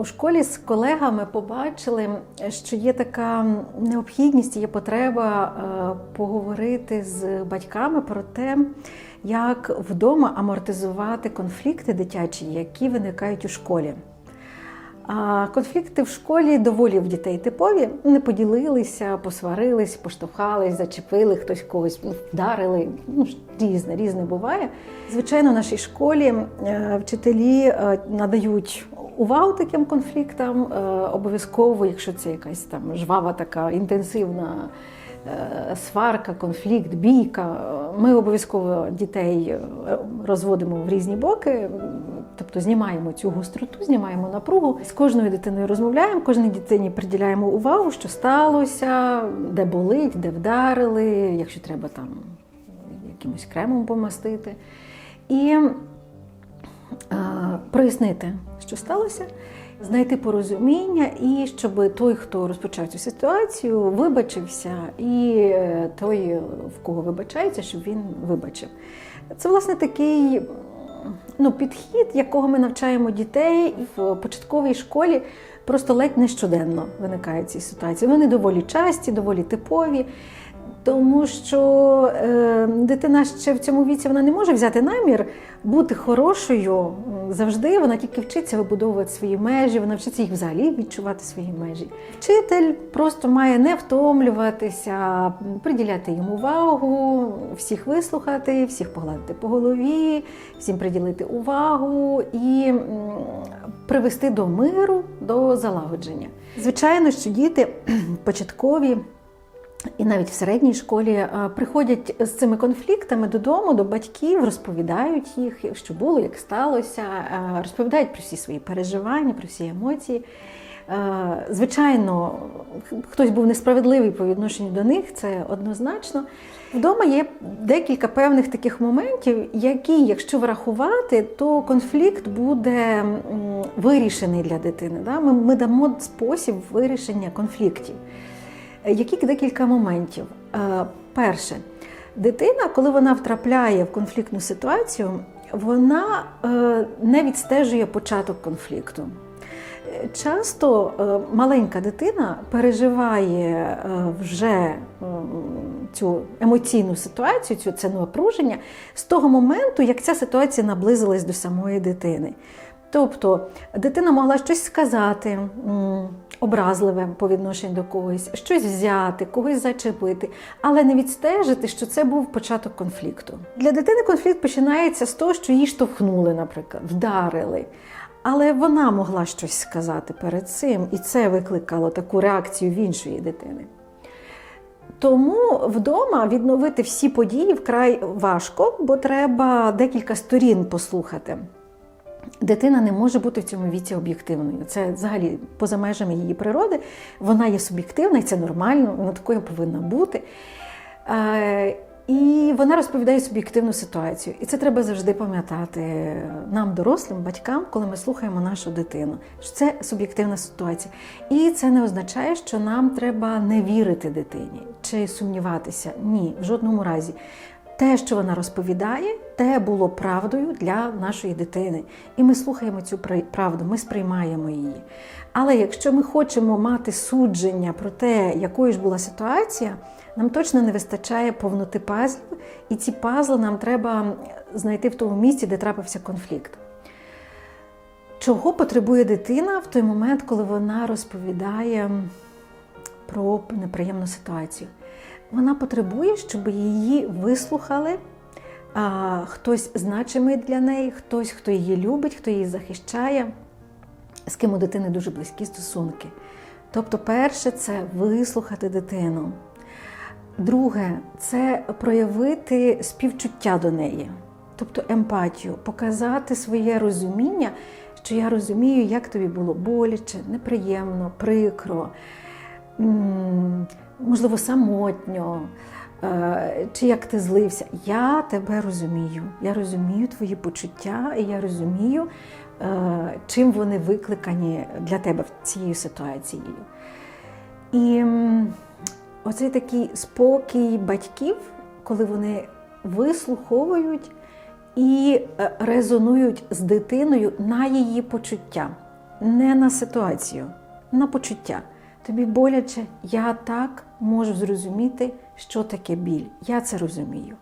У школі з колегами побачили, що є така необхідність, є потреба е, поговорити з батьками про те, як вдома амортизувати конфлікти дитячі, які виникають у школі. А конфлікти в школі доволі в дітей типові. Не поділилися, посварились, поштовхались, зачепили, хтось когось вдарили. Ну, різне, різне буває. Звичайно, в нашій школі е, вчителі е, надають увагу таким конфліктам. Е, Обов'язково, якщо це якась там жвава, така інтенсивна е, сварка, конфлікт, бійка. Ми обов'язково дітей е, розводимо в різні боки, тобто знімаємо цю гостроту, знімаємо напругу. З кожною дитиною розмовляємо, кожній дитині приділяємо увагу, що сталося, де болить, де вдарили, якщо треба там якимось кремом помастити. І прояснити, що сталося, знайти порозуміння, і щоб той, хто розпочав цю ситуацію, вибачився, і е, той, в кого вибачається, щоб він вибачив. Це, власне, такий ну, підхід, якого ми навчаємо дітей в початковій школі. Просто ледь не щоденно виникають ці ситуації. Вони доволі часті, доволі типові. Тому що е, дитина ще в цьому віці вона не може взяти намір бути хорошою завжди. Вона тільки вчиться вибудовувати свої межі, вона вчиться їх взагалі відчувати свої межі. Вчитель просто має не втомлюватися, приділяти їм увагу, всіх вислухати, всіх погладити по голові, всім приділити увагу і привести до миру, до залагодження. Звичайно, що діти початкові. І навіть в середній школі е, приходять з цими конфліктами додому до батьків, розповідають їх, що було, як сталося, е, розповідають про всі свої переживання, про всі емоції. Е, Звичайно, хтось був несправедливий по відношенню до них, це однозначно. Вдома є декілька певних таких моментів, які, якщо врахувати, то конфлікт буде вирішений для дитини. Ми, ми дамо спосіб вирішення конфліктів. Які декілька моментів. Е, Перше, дитина, коли вона втрапляє в конфліктну ситуацію, вона е, не відстежує початок конфликту. Е, Часто е, маленька дитина переживає е, вже е, цю емоційну ситуацію, цю це напруження з того моменту, як ця ситуація наблизилась до самої дитини. Тобто дитина могла щось сказати образливе по відношенню до когось, щось взяти, когось зачепити, але не відстежити, що це був початок конфлікту. Для дитини конфлікт починається з того, що її штовхнули, наприклад, вдарили. Але вона могла щось сказати перед цим, і це викликало таку реакцію в іншої дитини. Тому вдома відновити всі події вкрай важко, бо треба декілька сторін послухати. Дитина не може бути в цьому віці об'єктивною. Це взагалі поза межами її природи. Вона є суб'єктивна, і це нормально, вона такою повинна бути. Е, І вона розповідає суб'єктивну ситуацію. І це треба завжди пам'ятати нам, дорослим, батькам, коли ми слухаємо нашу дитину. що Це суб'єктивна ситуація. І це не означає, що нам треба не вірити дитині чи сумніватися. Ні, в жодному разі. Те, що вона розповідає, те було правдою для нашої дитини. І ми слухаємо цю правду, ми сприймаємо її. Але якщо ми хочемо мати судження про те, якою ж була ситуація, нам точно не вистачає повноти пазлів, і ці пазли нам треба знайти в тому місці, де трапився конфлікт. Чого потребує дитина в той момент, коли вона розповідає про неприємну ситуацію? Вона потребує, щоб її вислухали. А, хтось значимий для неї, хтось, хто її любить, хто її захищає, з ким у дитини дуже близькі стосунки. Тобто, перше це вислухати дитину. Друге це проявити співчуття до неї, тобто емпатію, показати своє розуміння, що я розумію, як тобі було боляче, неприємно, прикро, можливо, самотньо. е, Чи як ти злився? Я тебе розумію. Я розумію твої почуття, і я розумію, е, чим вони викликані для тебе цією ситуацією. І оцей такий спокій батьків, коли вони вислуховують і е, резонують з дитиною на її почуття. не на ситуацію, на почуття. Тобі боляче, я так можу зрозуміти, що таке біль. Я це розумію.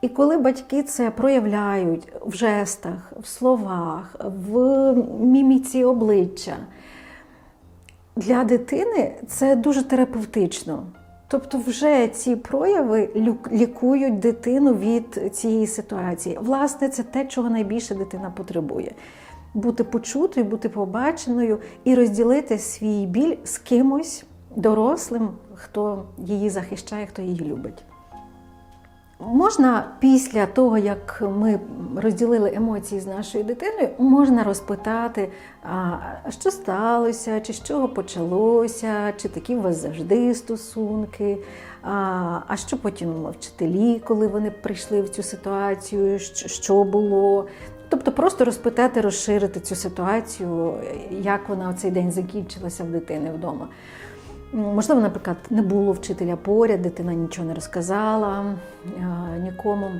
І коли батьки це проявляють в жестах, в словах, в міміці обличчя, для дитини це дуже терапевтично. Тобто, вже ці прояви лікують дитину від цієї ситуації. Власне, це те, чого найбільше дитина потребує. Бути почутою, бути побаченою і розділити свій біль з кимось дорослим, хто її захищає, хто її любить. Можна після того, як ми розділили емоції з нашою дитиною, можна розпитати, що сталося, чи з чого почалося, чи такі у вас завжди стосунки, а, що потім вчителі, коли вони прийшли в цю ситуацію, що було. Тобто просто розпитати, розширити цю ситуацію, як вона в цей день закінчилася в дитини вдома. Можливо, наприклад, не було вчителя поряд, дитина нічого не розказала е, нікому.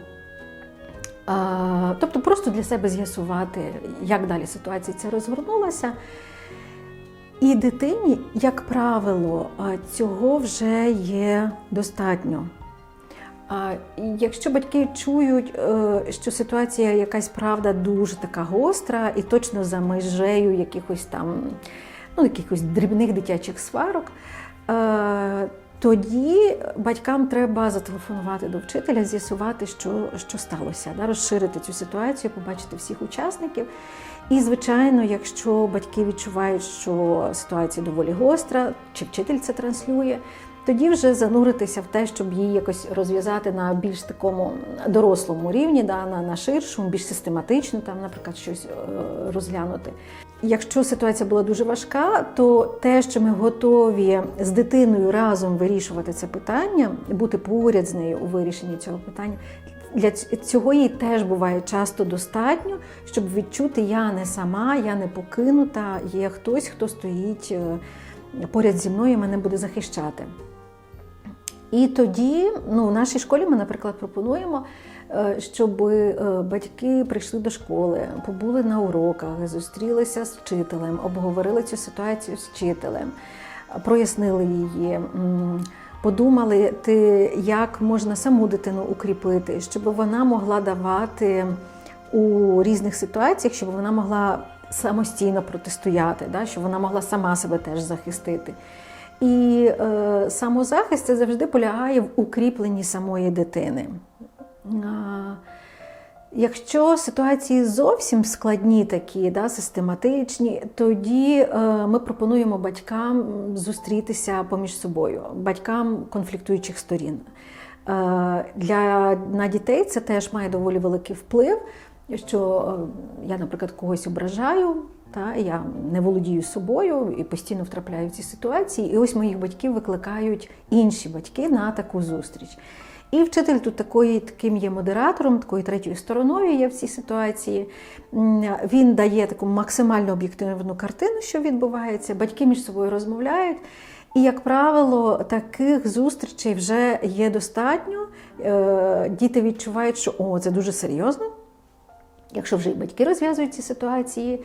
Тобто просто для себе з'ясувати, як далі ситуація ця розгорнулася. І дитині, як правило, е, цього вже є достатньо. А якщо батьки чують, е, що ситуація якась правда дуже така гостра і точно за межею якихось там ну, якихось дрібних дитячих сварок, е, тоді батькам треба зателефонувати до вчителя, з'ясувати, що, що сталося, да, розширити цю ситуацію, побачити всіх учасників. І, звичайно, якщо батьки відчувають, що ситуація доволі гостра, чи вчитель це транслює, тоді вже зануритися в те, щоб її якось розв'язати на більш такому дорослому рівні, да, на, на ширшому, більш систематично, там, наприклад, щось е, розглянути. Якщо ситуація була дуже важка, то те, що ми готові з дитиною разом вирішувати це питання, бути поряд з нею у вирішенні цього питання, для цього їй теж буває часто достатньо, щоб відчути, я не сама, я не покинута, є хтось, хто стоїть е, поряд зі мною мене буде захищати. І тоді, ну, в нашій школі ми, наприклад, пропонуємо, е, щоб е, батьки прийшли до школи, побули на уроках, зустрілися з вчителем, обговорили цю ситуацію з вчителем, прояснили її. Подумали, ти, як можна саму дитину укріпити, щоб вона могла давати у різних ситуаціях, щоб вона могла самостійно протистояти, да, щоб вона могла сама себе теж захистити. І е, самозахист це завжди полягає в укріпленні самої дитини. Якщо ситуації зовсім складні, такі да, систематичні, тоді е, ми пропонуємо батькам зустрітися поміж собою, батькам конфліктуючих сторін. Е, для, на дітей це теж має доволі великий вплив, що е, я, наприклад, когось ображаю, та, я не володію собою і постійно втрапляю в ці ситуації. І ось моїх батьків викликають інші батьки на таку зустріч. І вчитель тут такої, таким є модератором, такою третьою стороною є в цій ситуації. Він дає таку максимально об'єктивну картину, що відбувається. Батьки між собою розмовляють. І, як правило, таких зустрічей вже є достатньо. Е, Діти відчувають, що о, це дуже серйозно, якщо вже і батьки розв'язують ці ситуації.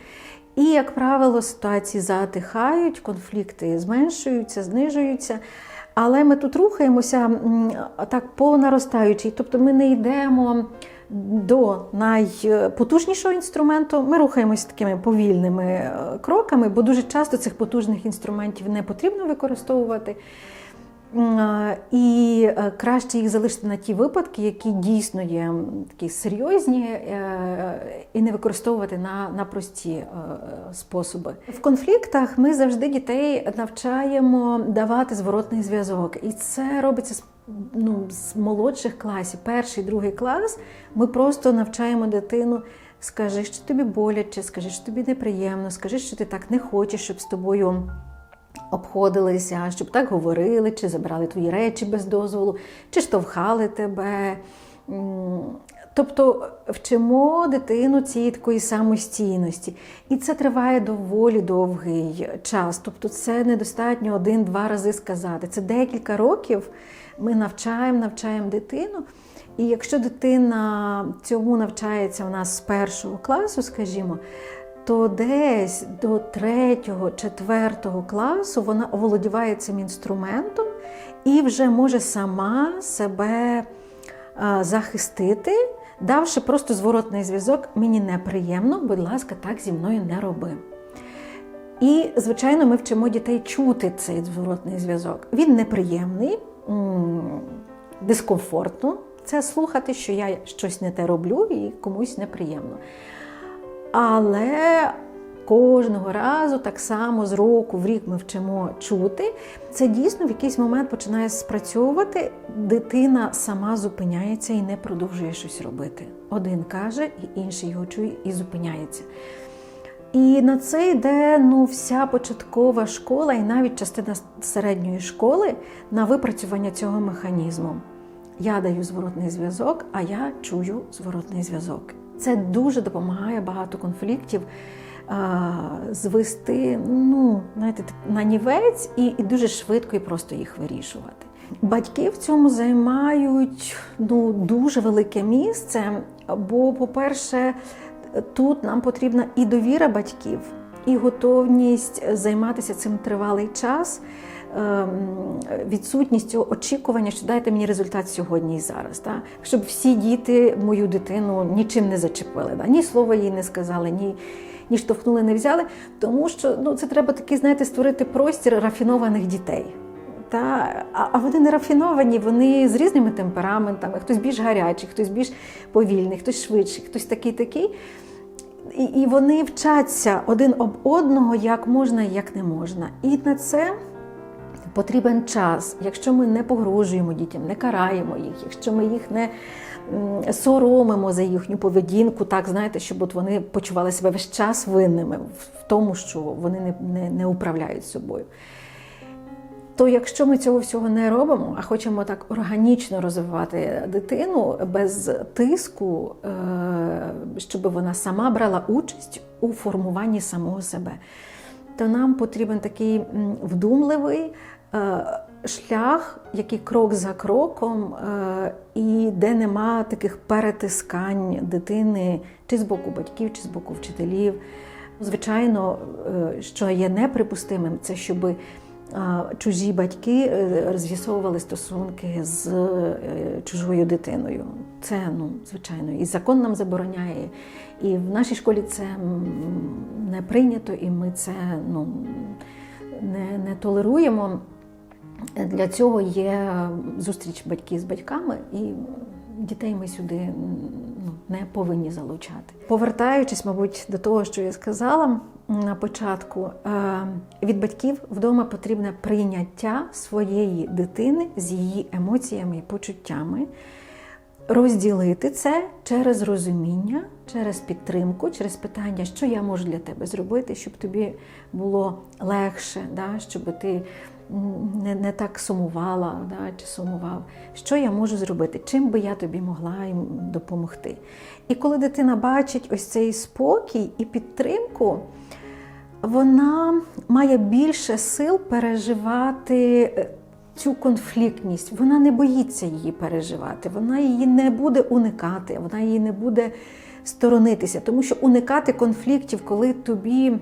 І, як правило, ситуації затихають, конфлікти зменшуються, знижуються. Але ми тут рухаємося так по наростаючій, тобто ми не йдемо до найпотужнішого інструменту, ми рухаємося такими повільними е, кроками, бо дуже часто цих потужних інструментів не потрібно використовувати. Е, І е, краще їх залишити на ті випадки, які дійсно є такі серйозні, е, і не використовувати на, на прості е, способи. В конфліктах ми завжди дітей навчаємо давати зворотний зв'язок, і це робиться з ну, з молодших класів, перший, другий клас. Ми просто навчаємо дитину. Скажи, що тобі боляче, скажи, що тобі неприємно, скажи, що ти так не хочеш, щоб з тобою обходилися, щоб так говорили, чи забирали твої речі без дозволу, чи штовхали тебе. Тобто вчимо дитину цієї такої самостійності. І це триває доволі довгий час. Тобто, це недостатньо один-два рази сказати. Це декілька років ми навчаємо, навчаємо дитину. І якщо дитина цьому навчається у нас з першого класу, скажімо, то десь до третього, четвертого класу вона оволодіває цим інструментом і вже може сама себе захистити, давши просто зворотний зв'язок. Мені неприємно, будь ласка, так зі мною не роби. І, звичайно, ми вчимо дітей чути цей зворотний зв'язок. Він неприємний, дискомфортно це слухати, що я щось не те роблю і комусь неприємно. Але кожного разу, так само з року в рік ми вчимо чути. Це дійсно в якийсь момент починає спрацьовувати. Дитина сама зупиняється і не продовжує щось робити. Один каже, і інший його чує і зупиняється. І на це йде ну, вся початкова школа і навіть частина середньої школи на випрацювання цього механізму. Я даю зворотний зв'язок, а я чую зворотний зв'язок. Це дуже допомагає багато конфліктів а, звести ну, знаєте, на нівець і, і дуже швидко і просто їх вирішувати. Батьки в цьому займають ну, дуже велике місце, бо, по-перше, тут нам потрібна і довіра батьків, і готовність займатися цим тривалий час. Ем, Відсутність цього очікування, що дайте мені результат сьогодні і зараз, так? щоб всі діти мою дитину нічим не зачепили, так? ні слова їй не сказали, ні, ні штовхнули, не взяли. Тому що ну, це треба такий, знаєте, створити простір рафінованих дітей. Та, а вони не рафіновані, вони з різними темпераментами, хтось більш гарячий, хтось більш повільний, хтось швидший, хтось такий такий. І, і вони вчаться один об одного, як можна як не можна. І на це потрібен час. Якщо ми не погрожуємо дітям, не караємо їх, якщо ми їх не соромимо за їхню поведінку, так знаєте, щоб от вони почували себе весь час винними в тому, що вони не, не, не управляють собою. То якщо ми цього всього не робимо, а хочемо так органічно розвивати дитину без тиску, е, щоб вона сама брала участь у формуванні самого себе, то нам потрібен такий вдумливий шлях, який крок за кроком, е, і де нема таких перетискань дитини чи з боку батьків, чи з боку вчителів. Звичайно, е, що є неприпустимим, це щоби а, чужі батьки е, з'ясовували стосунки з е, чужою дитиною. Це, ну, звичайно, і закон нам забороняє, і в нашій школі це не прийнято, і ми це ну, не, не толеруємо. Для цього є зустріч батьків з батьками, і дітей ми сюди ну, не повинні залучати. Повертаючись, мабуть, до того, що я сказала на початку, е, від батьків вдома потрібне прийняття своєї дитини з її емоціями і почуттями. Розділити це через розуміння, через підтримку, через питання, що я можу для тебе зробити, щоб тобі було легше, да, щоб ти не не так сумувала да, чи сумував. Що я можу зробити? Чим би я тобі могла їм допомогти? І коли дитина бачить ось цей спокій і підтримку, вона має більше сил переживати е, цю конфліктність. Вона не боїться її переживати, вона її не буде уникати, вона її не буде сторонитися, тому що уникати конфліктів, коли тобі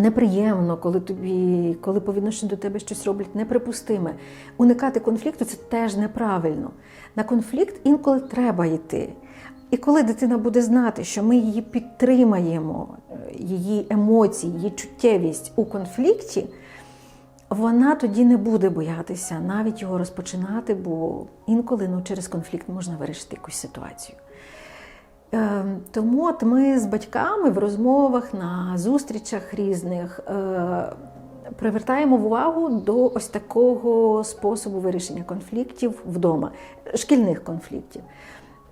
неприємно, коли тобі, коли по відношенню до тебе щось роблять неприпустиме. Уникати конфлікту це теж неправильно. На конфлікт інколи треба йти. І коли дитина буде знати, що ми її підтримаємо, її емоції, її чуттєвість у конфлікті, вона тоді не буде боятися навіть його розпочинати, бо інколи ну, через конфлікт можна вирішити якусь ситуацію. Е, Тому от ми з батьками в розмовах, на зустрічах різних е, привертаємо увагу до ось такого способу вирішення конфліктів вдома, шкільних конфліктів.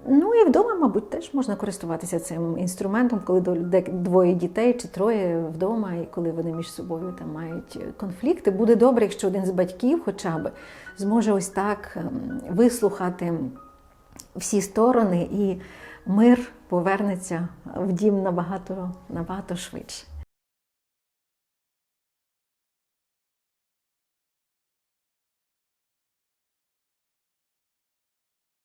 Ну і вдома, мабуть, теж можна користуватися цим інструментом, коли двоє дітей чи троє вдома, і коли вони між собою там мають конфлікти. Буде добре, якщо один з батьків, хоча б, зможе ось так ем, вислухати всі сторони, і мир повернеться в дім набагато, набагато швидше.